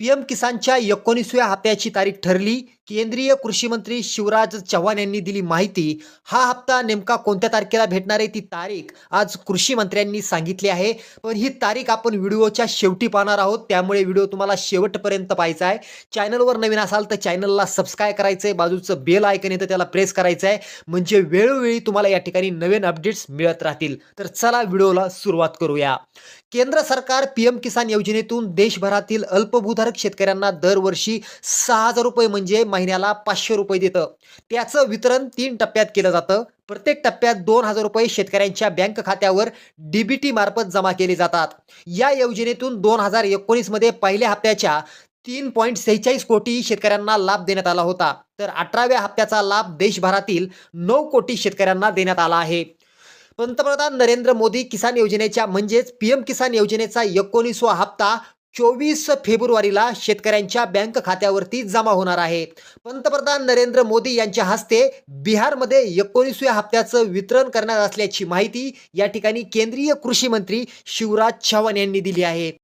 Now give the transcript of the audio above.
PM किसानच्या एकोणीसव्या हप्त्याची तारीख ठरली. केंद्रीय कृषी मंत्री शिवराज चव्हाण यांनी दिली माहिती. हा हप्ता नेमका कोणत्या तारखेला भेटणार आहे ती तारीख आज कृषी मंत्र्यांनी सांगितली आहे. पण ही तारीख आपण व्हिडिओच्या शेवटी पाहणार आहोत. त्यामुळे व्हिडिओ तुम्हाला शेवटपर्यंत पाहायचा आहे. चॅनलवर नवीन असाल तर चॅनलला सबस्क्राईब करायचं आहे बाजूचं बेल आयकन येतं त्याला प्रेस करायचं आहे म्हणजे वेळोवेळी तुम्हाला या ठिकाणी नवीन अपडेट्स मिळत राहतील. तर चला व्हिडिओला सुरुवात करूया. केंद्र सरकार पीएम किसान योजनेतून देशभरातील अल्पभूधारक शेतकऱ्यांना दरवर्षी सहा हजार रुपये म्हणजे महिन्याला पाचशे रुपये देतं. त्याचं वितरण तीन टप्प्यात केलं जातं. प्रत्येक टप्प्यात दोन हजार रुपये शेतकऱ्यांच्या बँक खात्यावर डीबीटी मार्फत जमा केले जातात. या योजनेतून दोन हजार एकोणीसमध्ये पहिल्या हप्त्याच्या तीन पॉईंट सेहेचाळीस कोटी शेतकऱ्यांना लाभ देण्यात आला होता. तर अठराव्या हप्त्याचा लाभ देशभरातील नऊ कोटी शेतकऱ्यांना देण्यात आला आहे. पंतप्रधान नरेंद्र मोदी किसान योजनेच्या म्हणजेच पीएम किसान योजनेचा एकोणीसवा हप्ता चोवीस फेब्रुवारीला शेतकऱ्यांच्या बँक खात्यावरती जमा होणार आहे. पंतप्रधान नरेंद्र मोदी यांच्या हस्ते बिहारमध्ये एकोणीसव्या हप्त्याचं वितरण करणार असल्याची माहिती या ठिकाणी केंद्रीय कृषी मंत्री शिवराज चव्हाण यांनी दिली आहे.